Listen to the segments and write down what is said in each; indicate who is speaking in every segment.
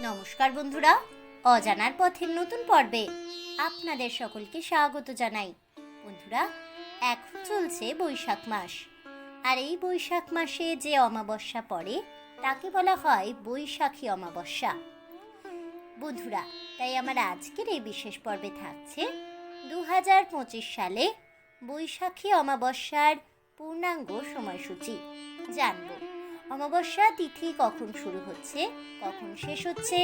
Speaker 1: নমস্কার বন্ধুরা, অজানার পথের নতুন পর্বে আপনাদের সকলকে স্বাগত জানাই। বন্ধুরা, এখন চলছে বৈশাখ মাস। আর এই বৈশাখ মাসে যে অমাবস্যা পড়ে, তাকে বলা হয় বৈশাখী অমাবস্যা। বন্ধুরা, তাই আমার আজকের এই বিশেষ পর্বে থাকছে দু হাজার পঁচিশ সালে বৈশাখী অমাবস্যার পূর্ণাঙ্গ সময়সূচি। জানব অমাবস্যা তিথি কখন শুরু হচ্ছে, কখন শেষ হচ্ছে,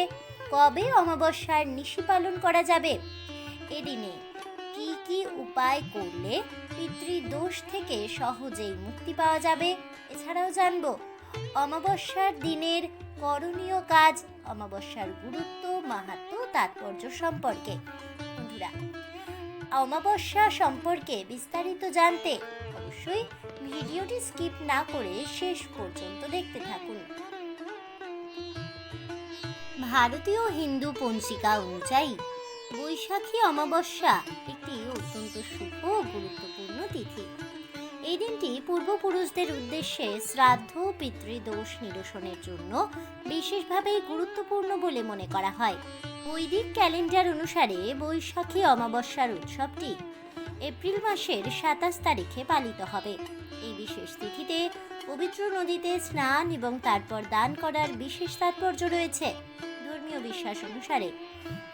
Speaker 1: কবে অমাবস্যার নিশি পালন করা যাবে? এদিনে কি কি উপায় করলে পিতৃদোষ থেকে সহজেই মুক্তি পাওয়া যাবে, এছাড়াও জানব। অমাবস্যার দিনের করণীয় কাজ, অমাবস্যার গুরুত্ব, মাহাত্ম, তাৎপর্য সম্পর্কে। বন্ধুরা, অমাবস্যা সম্পর্কে বিস্তারিত জানতে অবশ্যই ভিডিওটি স্কিপ না করে শেষ পর্যন্ত দেখতে থাকুন। ভারতীয় হিন্দু পঞ্জিকা অনুযায়ী, বৈশাখী অমাবস্যা একটি অত্যন্ত শুভ ও গুরুত্বপূর্ণ তিথি। এই দিনটি পূর্বপুরুষদের উদ্দেশ্যে শ্রাদ্ধ, পিতৃদোষ নিরসনের জন্য বিশেষভাবে গুরুত্বপূর্ণ বলে মনে করা হয়। বৈদিক ক্যালেন্ডার অনুসারে বৈশাখী অমাবস্যার উৎসবটি এপ্রিল মাসের সাতাশ তারিখে পালিত হবে। এই বিশেষ তিথিতে পবিত্র নদীতে স্নান এবং তারপর দান করার বিশেষ তাৎপর্য রয়েছে। ধর্মীয় বিশ্বাস অনুসারে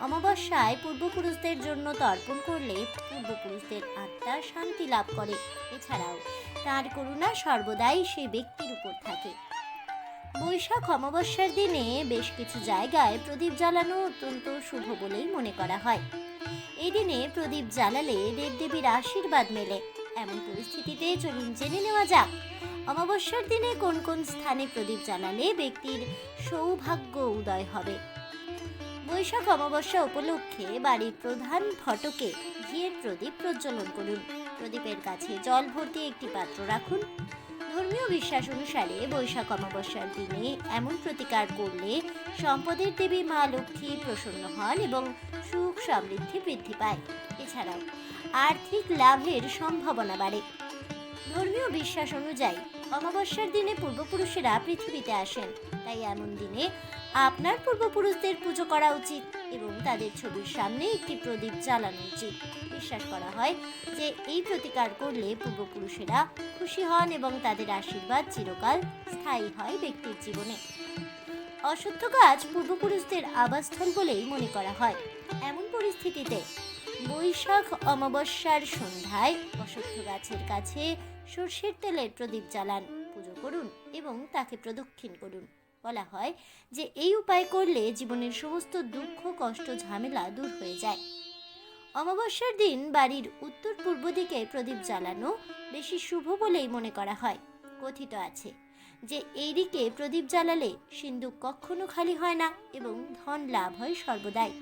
Speaker 1: অমাবস্যায় পূর্বপুরুষদের জন্য তর্পণ করলে পূর্বপুরুষদের আত্মা শান্তি লাভ করে। এছাড়াও তার করুণা সর্বদাই সেই ব্যক্তির উপর থাকে। বৈশাখ অমাবস্যার দিনে বেশ কিছু জায়গায় প্রদীপ জ্বালানো অত্যন্ত শুভ বলেই মনে করা হয়। এই দিনে প্রদীপ জ্বালালে দেবদেবীর আশীর্বাদ মেলে। এমন পরিস্থিতিতে চলুন জেনে নেওয়া যাক। অমাবস্যার দিনে কোন কোন স্থানে প্রদীপ জ্বালালে ব্যক্তির সৌভাগ্য উদয় হবে? বৈশাখ অমাবস্যা উপলক্ষে বাড়ির প্রধান ফটকে ঘিয়ের প্রদীপ প্রজ্বলন করুন। প্রদীপের কাছে জল ভর্তি একটি পাত্র রাখুন। ধর্মীয় বিশ্বাস অনুসারে বৈশাখ অমাবস্যার দিনে এমন প্রতিকার করলে সম্পদের দেবী মা লক্ষ্মী প্রসন্ন হন এবং সুখ সমৃদ্ধি বৃদ্ধি পায়। এছাড়াও আর্থিক লাভের সম্ভাবনা বাড়ে। ধর্মীয় বিশ্বাস অনুযায়ী, অমাবস্যার দিনে পূর্বপুরুষেরা পৃথিবীতে আসেন। তাই এমন দিনে আপনার পূর্বপুরুষদের পুজো করা উচিত এবং তাদের ছবির সামনে একটি প্রদীপ জ্বালানো উচিত। বিশ্বাস করা হয় যে এই প্রতিকার করলে পূর্বপুরুষেরা খুশি হন এবং তাদের আশীর্বাদ চিরকাল স্থায়ী হয় ব্যক্তির জীবনে। অসত্য কাজ পূর্বপুরুষদের আবাসস্থল বলেই মনে করা হয়। এমন পরিস্থিতিতে বৈশাখ অমাবস্যার সন্ধ্যায় অসত্য গাছের কাছে সর্ষের তেলের প্রদীপ জ্বালান, পুজো করুন এবং তাকে প্রদক্ষিণ করুন। বলা হয় যে এই উপায় করলে জীবনের সমস্ত দুঃখ, কষ্ট, ঝামেলা দূর হয়ে যায়। অমাবস্যার দিন বাড়ির উত্তর পূর্ব দিকে প্রদীপ জ্বালানো বেশি শুভ বলেই মনে করা হয়। কথিত আছে যে এই দিকে প্রদীপ জ্বালালে সিন্ধুক কখনো খালি হয় না এবং ধন লাভ হয় সর্বদাই।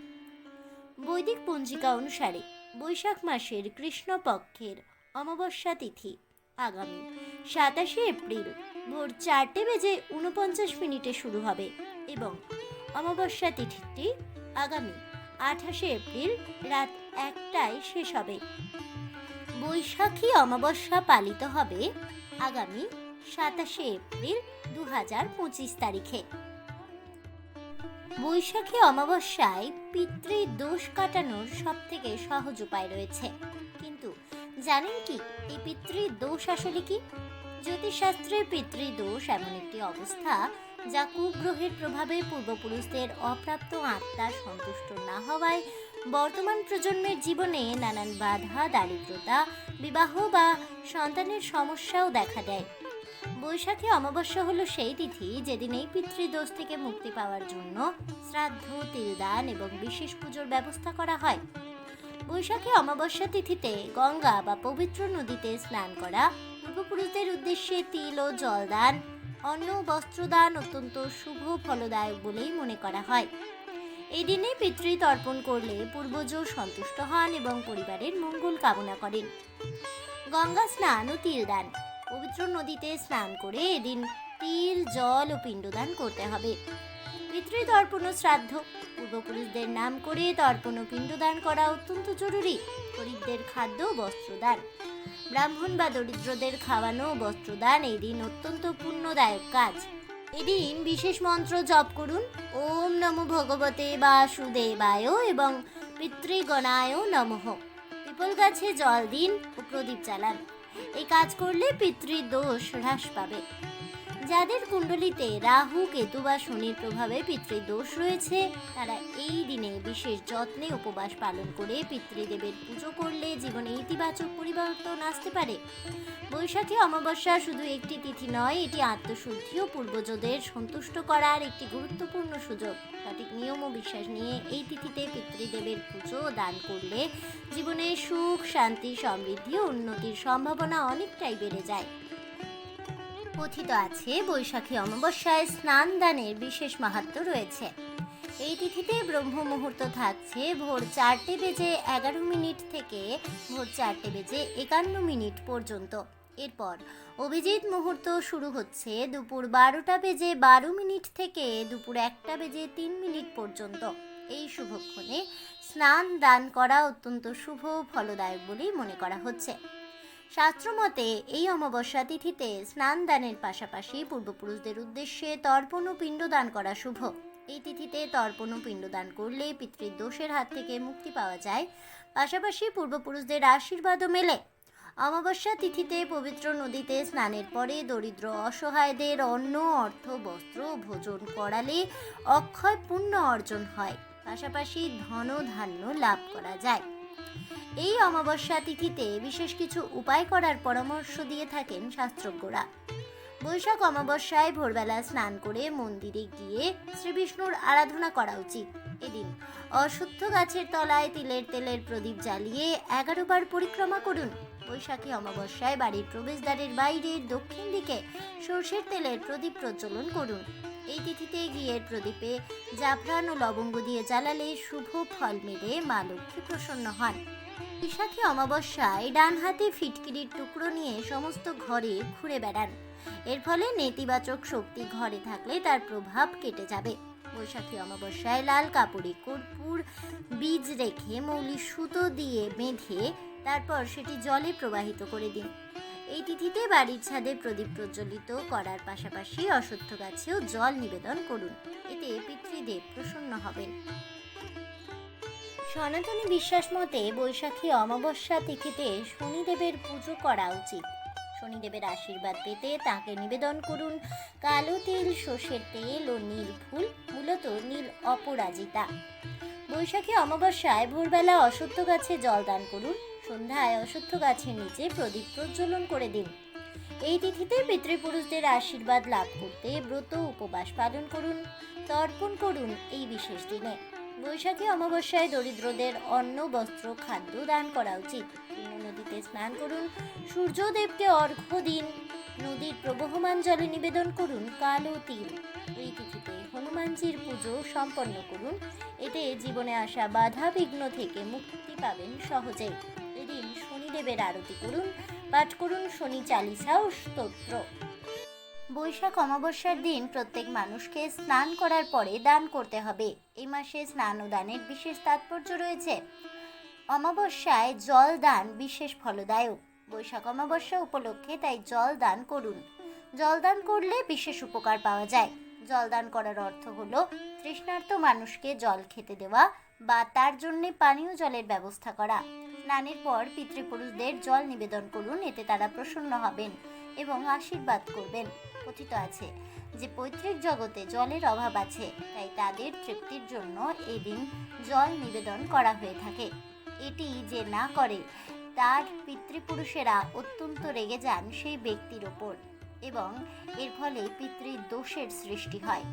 Speaker 1: বৈদিক পঞ্জিকা অনুসারে বৈশাখ মাসের কৃষ্ণপক্ষের অমাবস্যা তিথি আগামী সাতাশে এপ্রিল ভোর চারটে বেজে উনপঞ্চাশ মিনিটে শুরু হবে এবং অমাবস্যা তিথিটি আগামী আঠাশে এপ্রিল রাত একটায় শেষ হবে। বৈশাখী অমাবস্যা পালিত হবে আগামী সাতাশে এপ্রিল দু হাজার পঁচিশ তারিখে। বৈশাখী অমাবস্যায় পিতৃদোষ কাটানোর সব থেকে সহজ উপায় রয়েছে। কিন্তু জানেন কি, এই পিতৃদোষ আসলে কি? জ্যোতিষশাস্ত্রে পিতৃদোষ এমন একটি অবস্থা যা কুগ্রহের প্রভাবে পূর্বপুরুষদের অপ্রাপ্ত আত্মা সন্তুষ্ট না হওয়ায় বর্তমান প্রজন্মের জীবনে নানান বাধা, দারিদ্রতা, বিবাহ বা সন্তানের সমস্যাও দেখা দেয়। বৈশাখী অমাবস্যা হলো সেই তিথি যেদিন এই পিতৃদোষ থেকে মুক্তি পাওয়ার জন্য শ্রাদ্ধ, তিলদান এবং বিশেষ পুজোর ব্যবস্থা করা হয়। বৈশাখী অমাবস্যা তিথিতে গঙ্গা বা পবিত্র নদীতে স্নান করা, পূর্বপুরুষদের উদ্দেশ্যে তিল ও জলদান, অন্ন বস্ত্রদান অত্যন্ত শুভ ফলদায়ক বলেই মনে করা হয়। এই দিনে পিতৃ তর্পণ করলে পূর্বজ সন্তুষ্ট হন এবং পরিবারের মঙ্গল কামনা করেন। গঙ্গা স্নান ও তিলদান পবিত্র নদীতে স্নান করে এদিন তিল, জল ও পিণ্ডদান করতে হবে। পিতৃতর্পণ শ্রাদ্ধ। পূর্বপুরুষদের নাম করে তর্পণ ও পিণ্ডদান করা অত্যন্ত জরুরি। গরিবদের খাদ্য ও বস্ত্রদান। ব্রাহ্মণ বা দরিদ্রদের খাওয়ানো ও বস্ত্রদান এই দিন অত্যন্ত পুণ্যদায়ক কাজ। এদিন বিশেষ মন্ত্র জপ করুন। ওম নমো ভগবতে বা বাসুদেবায় এবং পিতৃগণায় নমঃ। পিপল গাছে জল দিন ও প্রদীপ জ্বালান। এই কাজ করলে পিতৃদোষ হ্রাস পাবে। যাদের কুণ্ডলিতে রাহু, কেতু বা শনির প্রভাবে পিতৃদোষ রয়েছে, তারা এই দিনে বিশেষ যত্নে উপবাস পালন করে পিতৃদেবের পুজো করলে জীবনে ইতিবাচক পরিবর্তন আসতে পারে। বৈশাখী অমাবস্যা শুধু একটি তিথি নয়, এটি আত্মশুদ্ধি ও পূর্বজদের সন্তুষ্ট করার একটি গুরুত্বপূর্ণ সুযোগ। সঠিক নিয়ম ও বিশ্বাস নিয়ে এই তিথিতে পিতৃদেবের পুজো দান করলে জীবনে সুখ, শান্তি, সমৃদ্ধি ও উন্নতির সম্ভাবনা অনেকটাই বেড়ে যায়। কথিত আছে, বৈশাখী অমাবস্যায় স্নান দানের বিশেষ মাহাত্ম রয়েছে। এই তিথিতে ব্রহ্ম মুহূর্ত থাকছে ভোর চারটে বেজে এগারো মিনিট থেকে ভোর চারটে বেজে একান্ন মিনিট পর্যন্ত। এরপর অভিজিৎ মুহূর্ত শুরু হচ্ছে দুপুর বারোটা বেজে বারো মিনিট থেকে দুপুর একটা বেজে তিন মিনিট পর্যন্ত। এই শুভক্ষণে স্নান দান করা অত্যন্ত শুভ ফলদায়ক বলেই মনে করা হচ্ছে। শাস্ত্রমতে এই অমাবস্যা তিথিতে স্নান দানের পাশাপাশি পূর্বপুরুষদের উদ্দেশ্যে তর্পণ ও পিণ্ডদান করা শুভ। এই তিথিতে তর্পণ ও পিণ্ডদান করলে পিতৃর দোষের হাত থেকে মুক্তি পাওয়া যায়। পাশাপাশি পূর্বপুরুষদের আশীর্বাদও মেলে। অমাবস্যা তিথিতে পবিত্র নদীতে স্নানের পরে দরিদ্র অসহায়দের অন্ন, অর্থ, বস্ত্র ভোজন করালে অক্ষয় পুণ্য অর্জন হয়। পাশাপাশি ধন ধান্য লাভ করা যায়। এই অমাবস্যা তিথিতে বিশেষ কিছু উপায় করার পরামর্শ দিয়ে থাকেন শাস্ত্রজ্ঞরা। বৈশাখ অমাবস্যায় ভোরবেলা স্নান করে মন্দিরে গিয়ে শ্রীবিষ্ণুর আরাধনা করা উচিত। এদিন অশুদ্ধ গাছের তলায় তিলের তেলের প্রদীপ জ্বালিয়ে এগারো বার পরিক্রমা করুন। বৈশাখী অমাবস্যায় বাড়ির প্রবেশদ্বারের বাইরে দক্ষিণ দিকে সর্ষের তেলের প্রদীপ প্রজ্বলন করুন। এই তিথিতে ঘিয়ের প্রদীপে জাফরান ও লবঙ্গ দিয়ে জ্বালালে শুভ ফল মেলে মা লক্ষ্মী প্রসন্ন হন। বৈশাখী অমাবস্যায় ডান হাতে ফিটকিরির টুকরো নিয়ে সমস্ত ঘরে ঘুরে বেড়ান। এর ফলে নেতিবাচক শক্তি ঘরে থাকলে তার প্রভাব কেটে যাবে। বৈশাখী অমাবস্যায় লাল কাপড়ে কর্পূর বীজ রেখে মৌলি সুতো দিয়ে বেঁধে তারপর সেটি জলে প্রবাহিত করে দিন। এই তিথিতে বাড়ির ছাদে প্রদীপ প্রজ্বলিত করার পাশাপাশি অশ্বত্থ গাছেও জল নিবেদন করুন। এতে পিতৃদেব প্রসন্ন হবেন। সনাতনী বিশ্বাস মতে বৈশাখী অমাবস্যা তিথিতে শনিদেবের পুজো করা উচিত। শনিদেবের আশীর্বাদ পেতে তাকে নিবেদন করুন কালো তিল, সর্ষের তেল ও নীল ফুল, মূলত নীল অপরাজিতা। বৈশাখী অমাবস্যায় ভোরবেলা অশ্বত্থ গাছে জল দান করুন। সন্ধ্যায় অশ্বত্থ গাছের নিচে প্রদীপ প্রজ্বলন করে দিন। এই তিথিতে পিতৃপুরুষদের আশীর্বাদ লাভ করতে ব্রত উপবাস পালন করুন, তর্পণ করুন এই বিশেষ দিনে। বৈশাখী অমাবস্যায় দরিদ্রদের অন্ন, বস্ত্র, খাদ্য দান করা উচিত। নদীতে স্নান করুন, সূর্যদেবকে অর্ঘ্য দিন। নদীর প্রবহমান জলে নিবেদন করুন, কালো তিল। এই তিথিতে হনুমানজির পুজো সম্পন্ন করুন। এতে জীবনে আসা বাধা বিঘ্ন থেকে মুক্তি পাবেন সহজেই। শনিদেবের আরতি করুন। পাঠ করুন শনি চালিসা ও স্তোত্র। বৈশাখ অমাবস্যার দিন প্রত্যেক মানুষকে স্নান করার পরে দান করতে হবে। এই মাসে স্নান ও দানের বিশেষ তাৎপর্য রয়েছে। অমাবস্যায় জল দান বিশেষ ফলদায়ক। বৈশাখ অমাবস্যা উপলক্ষে তাই জল দান করুন। জল দান করলে বিশেষ উপকার পাওয়া যায়। জল দান করার অর্থ হলো তৃষ্ণার্ত মানুষকে জল খেতে দেওয়া বা তার জন্য পানীয় জলের ব্যবস্থা করা। স্নানের পর পিতৃপুরুষদের জল নিবেদন করুন, এতে তারা প্রসন্ন হবেন এবং আশীর্বাদ করবেন। কথিত আছে যে পৈতৃক জগতে জলের অভাব আছে, তাই তাদের তৃপ্তির জন্য এই দিন জল নিবেদন করা হয়ে থাকে। এটি যে না করে, তার পিতৃপুরুষেরা অত্যন্ত রেগে যান সেই ব্যক্তির ওপর এবং এর ফলে পিতৃ দোষের সৃষ্টি হয়।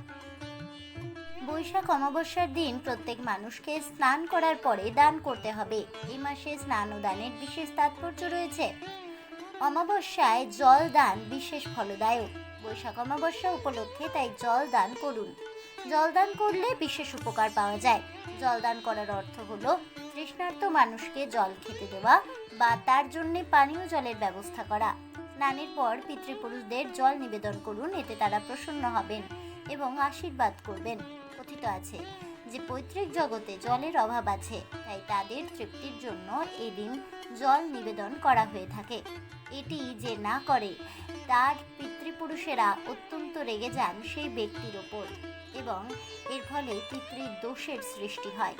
Speaker 1: বৈশাখ অমাবস্যার দিন প্রত্যেক মানুষকে স্নান করার পরে দান করতে হবে। এই মাসে স্নান ও দানের বিশেষ তাৎপর্য রয়েছে। অমাবস্যায় জল দান বিশেষ ফলদায়ক। বৈশাখ অমাবস্যা উপলক্ষে তাই জল দান করুন। জল দান করলে বিশেষ উপকার পাওয়া যায়। জল দান করার অর্থ হলো তৃষ্ণার্ত মানুষকে জল খেতে দেওয়া বা তার জন্য পানীয় জলের ব্যবস্থা করা। স্নানের পর পিতৃপুরুষদের জল নিবেদন করুন, এতে তারা প্রসন্ন হবেন এবং আশীর্বাদ করবেন। কথিত আছে যে পৈতৃক জগতে জলের অভাব আছে, তাই তাদের তৃপ্তির জন্য এই দিন জল নিবেদন করা হয়ে থাকে। এটি যে না করে, তার পিতৃপুরুষেরা অত্যন্ত রেগে যান সেই ব্যক্তির ওপর এবং এর ফলে পিতৃর দোষের সৃষ্টি হয়।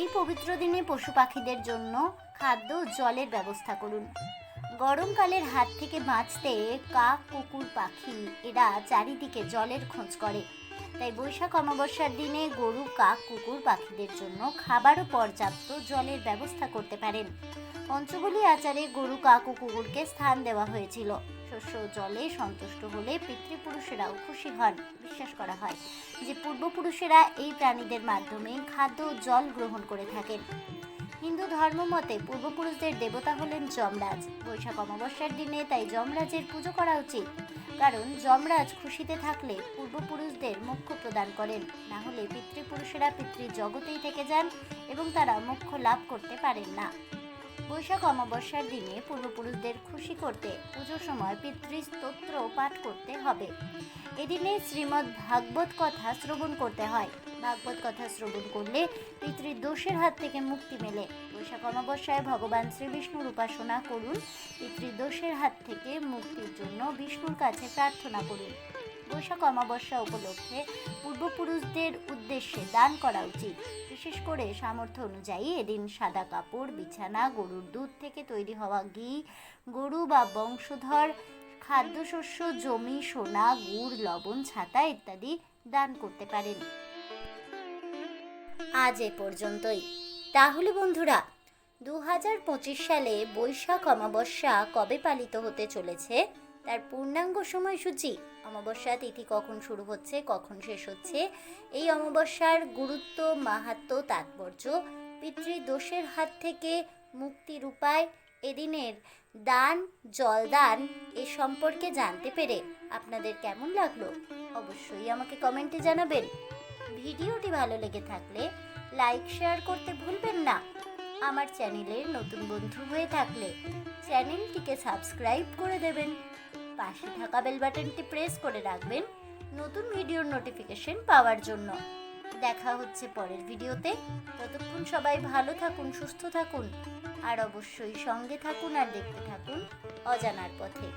Speaker 1: এই পবিত্র দিনে পশু পাখিদের জন্য খাদ্য জলের ব্যবস্থা করুন। গরমকালের হাত থেকে বাঁচতে কাক, কুকুর, পাখি, এরা চারিদিকে জলের খোঁজ করে। তাই বৈশাখ অমাবস্যার দিনে গরু, কাক, কুকুর পাখিদের জন্য খাবারও পর্যাপ্ত জলের ব্যবস্থা করতে পারেন। পঞ্চবলি আচারে গরু, কাক ও কুকুরকে স্থান দেওয়া হয়েছিল। শস্য জলে সন্তুষ্ট হলে পিতৃপুরুষেরাও খুশি হন, বিশ্বাস করা হয় যে পূর্বপুরুষেরা এই প্রাণীদের মাধ্যমে খাদ্য জল গ্রহণ করে থাকেন। হিন্দু ধর্মমতে পূর্বপুরুষদের দেবতা হলেন যমরাজ। বৈশাখ অমাবস্যার দিনে তাই যমরাজের পুজো করা উচিত। কারণ যমরাজ খুশিতে থাকলে পূর্বপুরুষদের মোক্ষ প্রদান করেন। না হলে পিতৃপুরুষেরা পিতৃ জগতেই থেকে যান এবং তারা মোক্ষ লাভ করতে পারেন না। বৈশাখ অমাবস্যার দিনে পূর্বপুরুষদের খুশি করতে পুজোর সময় পিতৃস্তোত্র পাঠ করতে হবে। এদিনে শ্রীমদ্ ভাগবত কথা শ্রবণ করতে হয়। ভাগবত কথা শ্রবণ করলে পিতৃর দোষের হাত থেকে মুক্তি মেলে। বৈশাখ অমাবস্যায় ভগবান শ্রীবিষ্ণুর উপাসনা করুন পিতৃর দোষের হাত থেকে মুক্তির জন্য বিষ্ণুর কাছে প্রার্থনা করুন। বৈশাখ অমাবস্যা উপলক্ষে পূর্বপুরুষদের উদ্দেশ্যে দান করা উচিত। বিশেষ করে সামর্থ্য অনুযায়ী এদিন সাদা কাপড়, বিছানা, গরুর দুধ থেকে তৈরি হওয়া ঘি, গরু বা বংশধর, খাদ্যশস্য, জমি, সোনা, গুড়, লবণ, ছাতা ইত্যাদি দান করতে পারেন। আজ এ পর্যন্তই। তাহলে বন্ধুরা দু হাজার পঁচিশ সালে বৈশাখ অমাবস্যা কবে পালিত হতে চলেছে? তার পূর্ণাঙ্গ সময়সূচি অমাবস্যা তিথি কখন শুরু হচ্ছে, কখন শেষ হচ্ছে, এই অমাবস্যার গুরুত্ব, মাহাত্ম, তাৎপর্য পিতৃদোষের হাত থেকে মুক্তির উপায় এদিনের দান, জলদান এ সম্পর্কে জানতে পেরে আপনাদের কেমন লাগল অবশ্যই আমাকে কমেন্টে জানাবেন। ভিডিওটি ভালো লেগে থাকলে লাইক, শেয়ার করতে ভুলবেন না। আমার চ্যানেলের নতুন বন্ধু হয়ে থাকলে চ্যানেলটিকে সাবস্ক্রাইব করে দেবেন। পাশে থাকা বেল বাটনটি প্রেস করে রাখবেন নতুন ভিডিওর নোটিফিকেশন পাওয়ার জন্য। দেখা হচ্ছে পরের ভিডিওতে ততক্ষণ সবাই ভালো থাকুন, সুস্থ থাকুন, আর অবশ্যই সঙ্গে থাকুন আর দেখতে থাকুন অজানার পথে।